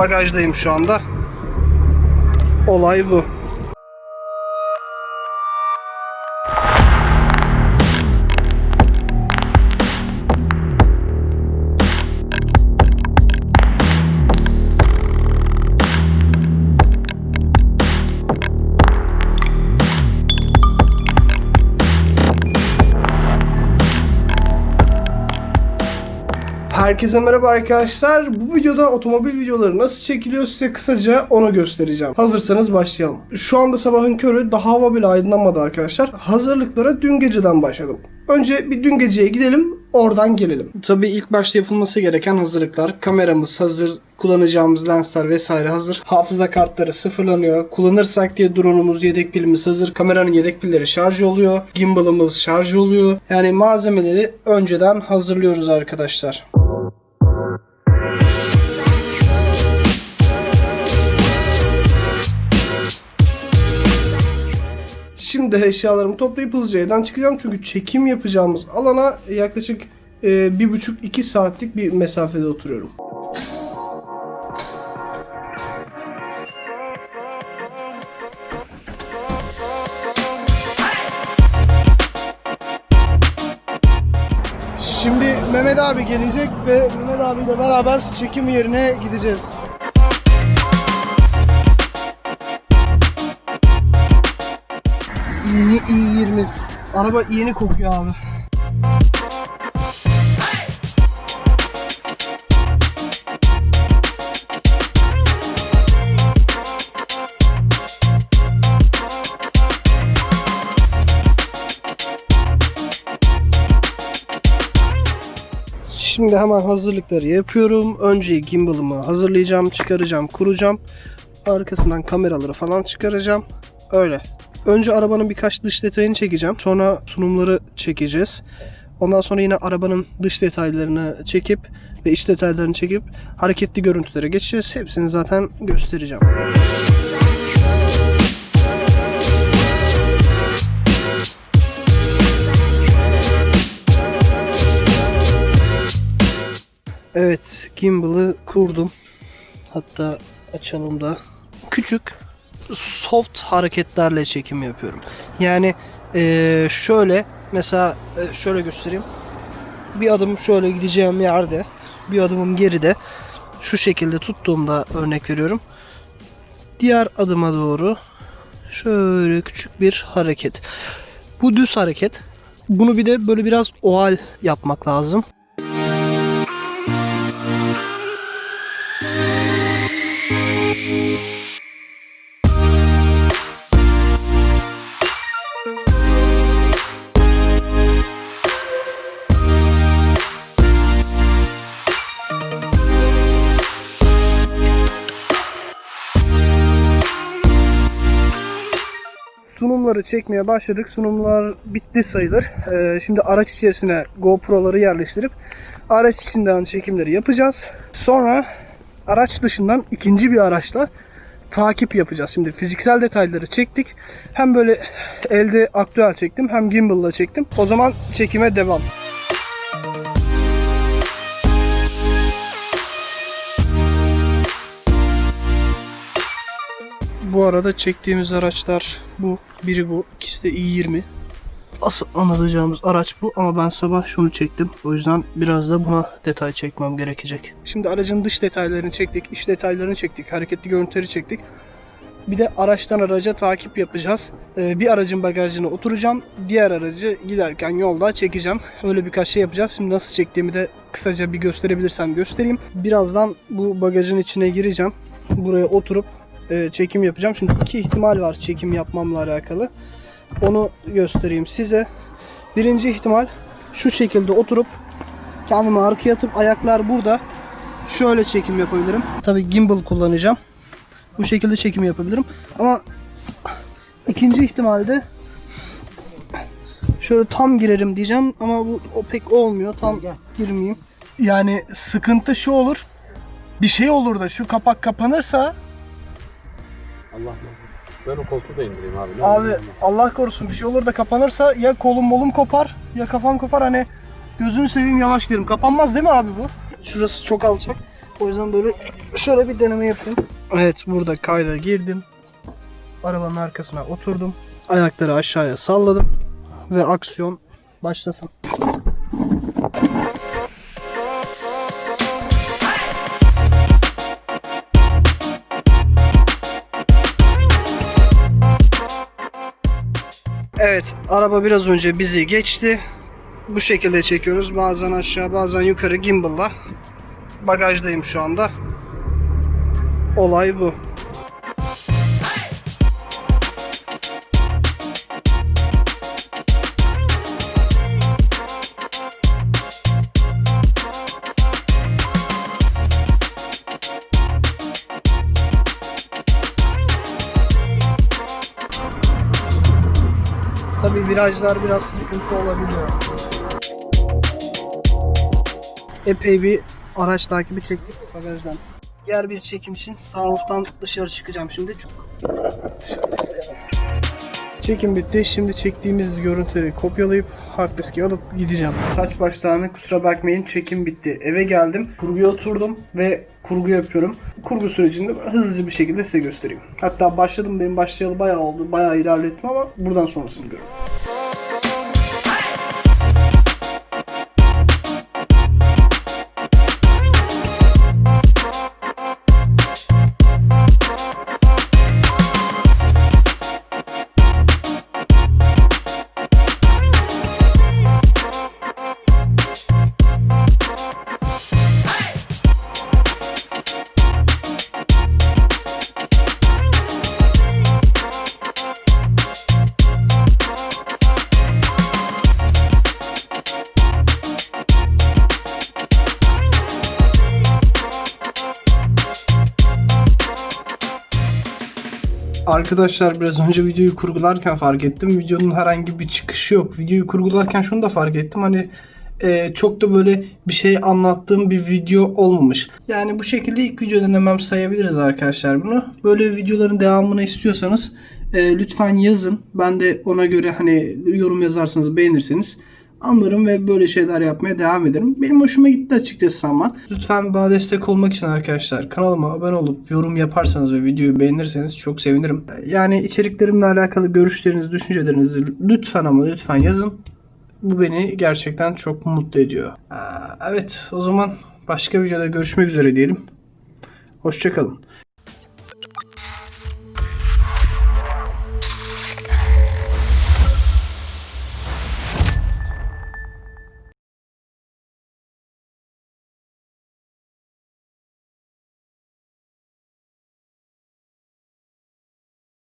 bagajdayım şu anda. Olay bu. Herkese merhaba arkadaşlar. Bu videoda otomobil videoları nasıl çekiliyor size kısaca onu göstereceğim. Hazırsanız başlayalım. Şu anda sabahın körü daha hava bile aydınlanmadı arkadaşlar. Hazırlıklara dün geceden başladım. Önce bir dün geceye gidelim oradan gelelim. Tabii ilk başta yapılması gereken hazırlıklar. Kameramız hazır, kullanacağımız lensler vesaire hazır. Hafıza kartları sıfırlanıyor. Kullanırsak diye drone'umuz yedek pilimiz hazır. Kameranın yedek pilleri şarj oluyor. Gimbal'ımız şarj oluyor. Yani malzemeleri önceden hazırlıyoruz arkadaşlar. Şimdi eşyalarımı toplayıp hızlıca evden çıkacağım. Çünkü çekim yapacağımız alana yaklaşık e, bir buçuk iki saatlik bir mesafede oturuyorum. Şimdi Mehmet abi gelecek ve Mehmet abiyle beraber çekim yerine gideceğiz. Yeni i20. Araba yeni kokuyor abi. Şimdi hemen hazırlıkları yapıyorum. Önce gimbal'ımı hazırlayacağım, çıkaracağım, kuracağım. Arkasından kameraları falan çıkaracağım. Öyle. Önce arabanın birkaç dış detayını çekeceğim. Sonra sunumları çekeceğiz. Ondan sonra yine arabanın dış detaylarını çekip ve iç detaylarını çekip hareketli görüntülere geçeceğiz. Hepsini zaten göstereceğim. Evet, gimbal'ı kurdum. Hatta açalım da. Küçük soft hareketlerle çekim yapıyorum. Yani eee, şöyle mesela e, şöyle göstereyim. Bir adım şöyle gideceğim yerde, bir adımım geride. Şu şekilde tuttuğumda örnek veriyorum. Diğer adıma doğru şöyle küçük bir hareket. Bu düz hareket. Bunu bir de böyle biraz oval yapmak lazım. Sunumları çekmeye başladık. Sunumlar bitti sayılır. Ee, şimdi araç içerisine GoPro'ları yerleştirip araç içinden çekimleri yapacağız. Sonra araç dışından ikinci bir araçla takip yapacağız. Şimdi fiziksel detayları çektik. Hem böyle elde aktüel çektim hem gimbal'la çektim. O zaman çekime devam. Bu arada çektiğimiz araçlar bu. Biri bu. ikisi de i20. Asıl anlatacağımız araç bu ama ben sabah şunu çektim. O yüzden biraz da buna detay çekmem gerekecek. Şimdi aracın dış detaylarını çektik, iç detaylarını çektik, hareketli görüntüleri çektik. Bir de araçtan araca takip yapacağız. Ee, bir aracın bagajına oturacağım. Diğer aracı giderken yolda çekeceğim. Öyle birkaç şey yapacağız. Şimdi nasıl çektiğimi de kısaca bir gösterebilirsem göstereyim. Birazdan bu bagajın içine gireceğim. Buraya oturup e, çekim yapacağım. Şimdi iki ihtimal var çekim yapmamla alakalı. Onu göstereyim size. Birinci ihtimal şu şekilde oturup kendimi arkaya atıp ayaklar burada şöyle çekim yapabilirim. Tabi gimbal kullanacağım. Bu şekilde çekim yapabilirim. Ama ikinci ihtimalde şöyle tam girerim diyeceğim ama bu o pek olmuyor. Tam girmeyeyim. Yani sıkıntı şu olur. Bir şey olur da şu kapak kapanırsa Allah Ben o koltuğu da indireyim abi. Ne Abi Allah korusun bir şey olur da kapanırsa ya kolum molum kopar ya kafam kopar hani gözünü seveyim yavaş gidelim. Kapanmaz değil mi abi bu? Şurası çok alçak. O yüzden böyle şöyle bir deneme yapayım. Evet burada kayda girdim. Arabanın arkasına oturdum. Ayakları aşağıya salladım. Ve aksiyon başlasın. Evet, araba biraz önce bizi geçti. Bu şekilde çekiyoruz. Bazen aşağı, bazen yukarı gimbal'la. Bagajdayım şu anda. Olay bu. Tabii virajlar biraz sıkıntı olabiliyor. Epey bir araç takibi çektik bagajdan. Diğer bir çekim için sunroof'tan dışarı çıkacağım şimdi. Çekim bitti. Şimdi çektiğimiz görüntüleri kopyalayıp hard diske alıp gideceğim. Saç başlarına kusura bakmayın çekim bitti. Eve geldim. Kurguya oturdum ve kurgu yapıyorum. Kurgu sürecinde hızlıca bir şekilde size göstereyim. Hatta başladım benim başlayalı bayağı oldu. Bayağı ilerlettim ama buradan sonrasını görün. Arkadaşlar biraz önce videoyu kurgularken fark ettim. Videonun herhangi bir çıkışı yok. Videoyu kurgularken şunu da fark ettim. Hani e, çok da böyle bir şey anlattığım bir video olmamış. Yani bu şekilde ilk video denemem sayabiliriz arkadaşlar bunu. Böyle videoların devamını istiyorsanız e, lütfen yazın. Ben de ona göre hani yorum yazarsanız beğenirseniz anlarım ve böyle şeyler yapmaya devam ederim. Benim hoşuma gitti açıkçası ama. Lütfen bana destek olmak için arkadaşlar kanalıma abone olup yorum yaparsanız ve videoyu beğenirseniz çok sevinirim. Yani içeriklerimle alakalı görüşlerinizi, düşüncelerinizi lütfen ama lütfen yazın. Bu beni gerçekten çok mutlu ediyor. Evet o zaman başka videoda görüşmek üzere diyelim. Hoşçakalın.